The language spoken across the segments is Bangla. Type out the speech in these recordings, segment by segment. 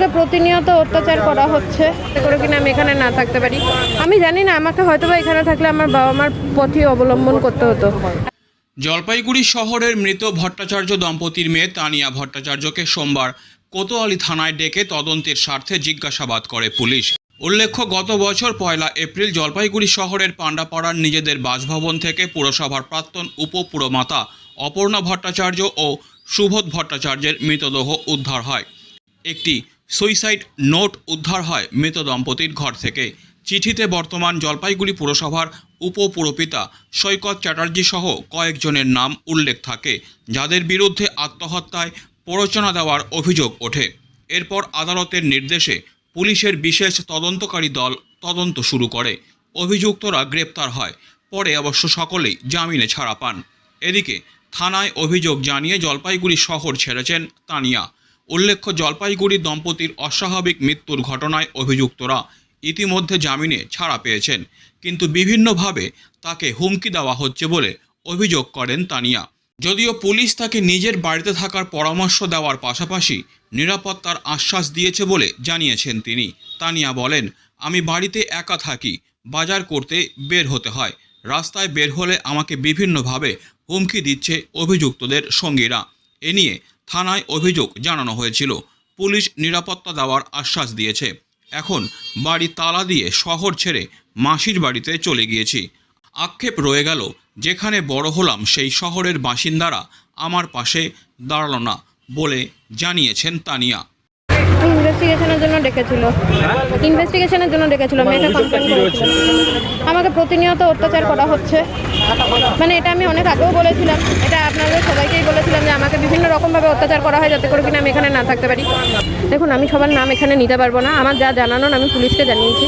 আমাকে প্রতিনিয়ত অত্যাচার করা হচ্ছে। করে কিনা আমি এখানে না থাকতে পারি। আমি জানি না, আমাকে হয়তো বা এখানে থাকলে আমার বাবা মার পথই অবলম্বন করতে হতো। জলপাইগুড়ি শহরের মৃত ভট্টাচার্য দম্পতির মেয়ে তানিয়া ভট্টাচার্যকে সোমবার কোতোয়ালি থানায় ডেকে তদন্তের স্বার্থে জিজ্ঞাসাবাদ করে পুলিশ। উল্লেখ্য, গত বছর পয়লা এপ্রিল জলপাইগুড়ি শহরের পাণ্ডাপাড়ার নিজেদের বাসভবন থেকে পুরসভার প্রাক্তন উপপুরমাতা অপর্ণা ভট্টাচার্য ও সুবোধ ভট্টাচার্যের মৃতদেহ উদ্ধার হয়। একটি সুইসাইড নোট উদ্ধার হয় মৃত দম্পতির ঘর থেকে। চিঠিতে বর্তমান জলপাইগুড়ি পুরসভার উপপুরপিতা সৈকত চ্যাটার্জি সহ কয়েকজনের নাম উল্লেখ থাকে, যাদের বিরুদ্ধে আত্মহত্যায় প্ররোচনা দেওয়ার অভিযোগ ওঠে। এরপর আদালতের নির্দেশে পুলিশের বিশেষ তদন্তকারী দল তদন্ত শুরু করে। অভিযুক্তরা গ্রেপ্তার হয়, পরে অবশ্য সকলেই জামিনে ছাড়া পান। এদিকে থানায় অভিযোগ জানিয়ে জলপাইগুড়ি শহর ছেড়েছেন তানিয়া। উল্লেখ্য, জলপাইগুড়ি দম্পতির অস্বাভাবিক মৃত্যুর ঘটনায় অভিযুক্তরা ইতিমধ্যে জামিনে ছাড়া পেয়েছেন। কিন্তু বিভিন্নভাবে তাকে হুমকি দেওয়া হচ্ছে বলে অভিযোগ করেন তানিয়া। যদিও পুলিশ তাকে নিজের বাড়িতে থাকার পরামর্শ দেওয়ার পাশাপাশি নিরাপত্তার আশ্বাস দিয়েছে বলে জানিয়েছেন তিনি। তানিয়া বলেন, আমি বাড়িতে একা থাকি, বাজার করতে বের হতে হয়, রাস্তায় বের হলে আমাকে বিভিন্নভাবে হুমকি দিচ্ছে অভিযুক্তদের সঙ্গীরা। এ নিয়ে থানায় অভিযোগ জানানো হয়েছিল। পুলিশ নিরাপত্তা দেওয়ার আশ্বাস দিয়েছে। এখন বাড়ি তালা দিয়ে শহর ছেড়ে মাসির বাড়িতে চলে গিয়েছি। আক্ষেপ রয়ে গেল যেখানে বড় হলাম সেই শহরের বাসিন্দারা আমার পাশে দাঁড়াল না বলে জানিয়েছেন তানিয়া। ইনভেস্টিগেশনের জন্য ডেকেছিল। ইনভেস্টিগেশনের জন্য ডেকেছিল মেয়েটা কমপ্লেন করেছিল। আমাকে প্রতিনিয়ত অত্যাচার করা হচ্ছে। মানে এটা আমি অনেক আগেও বলেছিলাম। এটা আপনাদের সবাইকেই বলেছিলাম যে আমাকে রকমভাবে অত্যাচার করা হয় যাতে করে কিনা আমি এখানে না থাকতে পারি। দেখুন, আমি সবার নাম এখানে নিতে পারব না। আমার যা জানানোর আমি পুলিশকে জানিয়েছি।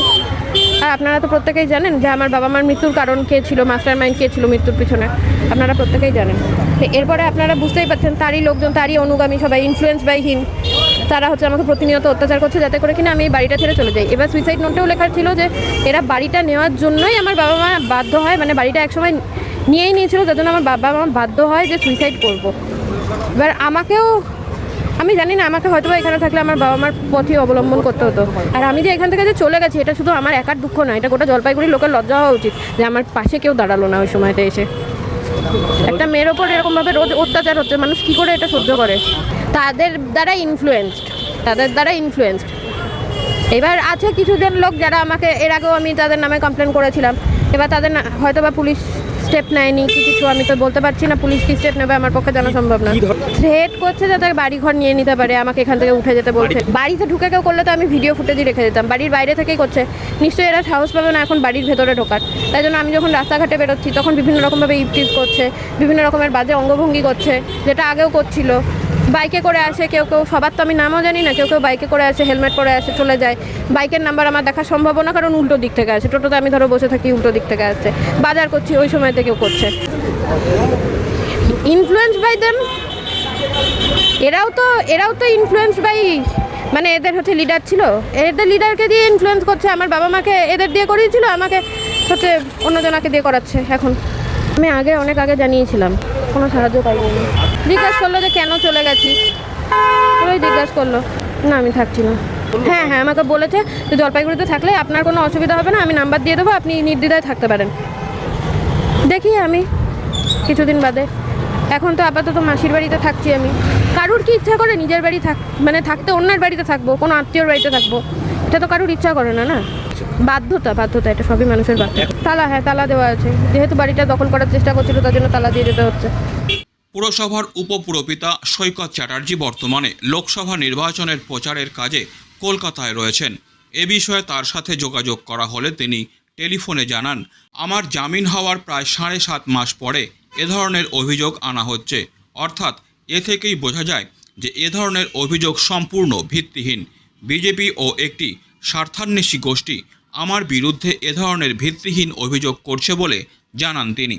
আর আপনারা তো প্রত্যেকেই জানেন যে আমার বাবা মার মৃত্যুর কারণ কে ছিল মাস্টার মাইন্ড কে ছিল মৃত্যুর পিছনে। আপনারা প্রত্যেকেই জানেন। এরপরে আপনারা বুঝতেই পারছেন, তারই লোকজন, তারই অনুগামী সবাই ইনফ্লুয়েন্স বাই হিম তারা হচ্ছে আমাকে প্রতিনিয়ত অত্যাচার করছে যাতে করে কিনা আমি এই বাড়িটা ছেড়ে চলে যাই। এবার সুইসাইড নোটেও লেখা ছিল যে এরা বাড়িটা নেওয়ার জন্যই আমার বাবা মা বাধ্য হয় মানে বাড়িটা একসময় নিয়েই নিয়েছিল, যার জন্য আমার বাবা মা বাধ্য হয় যে সুইসাইড করব। এবার আমাকেও, আমি জানি না, আমাকে হয়তো এখানে থাকলে আমার বাবা মার পথই অবলম্বন করতে হতো। আর আমি যে এখান থেকে যে চলে গেছি, এটা শুধু আমার একার দুঃখ নয়, এটা গোটা জলপাইগুড়ির লোকের লজ্জা হওয়া উচিত যে আমার পাশে কেউ দাঁড়াল না ওই সময়টা এসে। একটা মেয়ের ওপর এরকমভাবে রোজ অত্যাচার হচ্ছে, মানুষ কী করে এটা সহ্য করে? তাদের দ্বারা ইনফ্লুয়েন্সড তাদের দ্বারা ইনফ্লুয়েন্সড এবার আছে কিছুজন লোক যারা আমাকে, এর আগেও আমি তাদের নামে কমপ্লেন করেছিলাম। এবার তাদের হয়তো বা পুলিশ স্টেপ নেয়নি কি কিছু আমি তো বলতে পারছি না পুলিশ কি স্টেপ নেবে? আমার পক্ষে জানা সম্ভব না। থ্রেট করছে যাতে বাড়ি ঘর নিয়ে নিতে পারে আমাকে এখান থেকে উঠে যেতে বলছে। বাড়িতে ঢুকে কেউ করলে তো আমি ভিডিও ফুটেজই রেখে দিতাম। বাড়ির বাইরে থেকেই করছে। নিশ্চয়ই এরা সাহস পাবে না এখন বাড়ির ভেতরে ঢোকার। তাই জন্য আমি যখন রাস্তাঘাটে বেরোচ্ছি তখন বিভিন্ন রকমভাবে ইপটিজ করছে বিভিন্ন রকমের বাজে অঙ্গভঙ্গি করছে যেটা আগেও করছিল। বাইকে করে আসে, কেউ কেউ, সবার তো আমি নামও জানি না, কেউ কেউ বাইকে করে আসে, হেলমেট পরে আসে, চলে যায়। বাইকের নাম্বার আমার দেখা সম্ভব না, কারণ উল্টো দিক থেকে আসে। টোটোতে আমি ধরো বসে থাকি, উল্টো দিক থেকে আসছে বাজার করছি, ওই সময়তে কেউ করছে। ইনফ্লুয়েন্স বাই দেম এরাও তো এরাও তো ইনফ্লুয়েন্স বাই মানে এদের হচ্ছে লিডার ছিল। এদের লিডারকে দিয়ে ইনফ্লুয়েন্স করছে, আমার বাবা মাকে এদের দিয়ে করিয়েছিল, আমাকে হচ্ছে অন্যজনাকে দিয়ে করাচ্ছে, এখন। আমি আগে, অনেক আগে জানিয়েছিলাম, কোনো সাহায্য পাইনি। জিজ্ঞাসা করল যে কেন চলে গেছি। ওই জিজ্ঞাসা করল, না, আমি থাকছি না। হ্যাঁ হ্যাঁ আমাকে বলেছে যে জলপাইগুড়িতে থাকলে আপনার কোনো অসুবিধা হবে না, আমি নাম্বার দিয়ে দেবো, আপনি নির্দ্বিধায় থাকতে পারেন। দেখি আমি কিছুদিন বাদে। এখন তো আপাতত মাসির বাড়িতে থাকছি আমি। কারুর কি ইচ্ছা করে নিজের বাড়ি থাক মানে থাকতে অন্যের বাড়িতে থাকব, কোনো আত্মীয়র বাড়িতে থাকব, এটা তো কারুর ইচ্ছা করে না না? বাধ্যতা বাধ্যতা, এটা সবই মানুষের বাধ্যতা। তালা হ্যাঁ তালা দেওয়া আছে। যেহেতু বাড়িটা দখল করার চেষ্টা করছিল, তার জন্য তালা দিয়ে যেতে হচ্ছে। পুরসভার উপপুরপিতা সৈকত চ্যাটার্জি বর্তমানে লোকসভা নির্বাচনের প্রচারের কাজে কলকাতায় রয়েছেন। এ বিষয়ে তার সাথে যোগাযোগ করা হলে তিনি টেলিফোনে জানান, আমার জামিন হওয়ার প্রায় সাড়ে সাত মাস পরে এ ধরনের অভিযোগ আনা হচ্ছে। অর্থাৎ এ থেকেই বোঝা যায় যে এ ধরনের অভিযোগ সম্পূর্ণ ভিত্তিহীন। বিজেপি ও একটি স্বার্থান্বেষী গোষ্ঠী আমার বিরুদ্ধে এ ধরনের ভিত্তিহীন অভিযোগ করছে বলে জানান তিনি।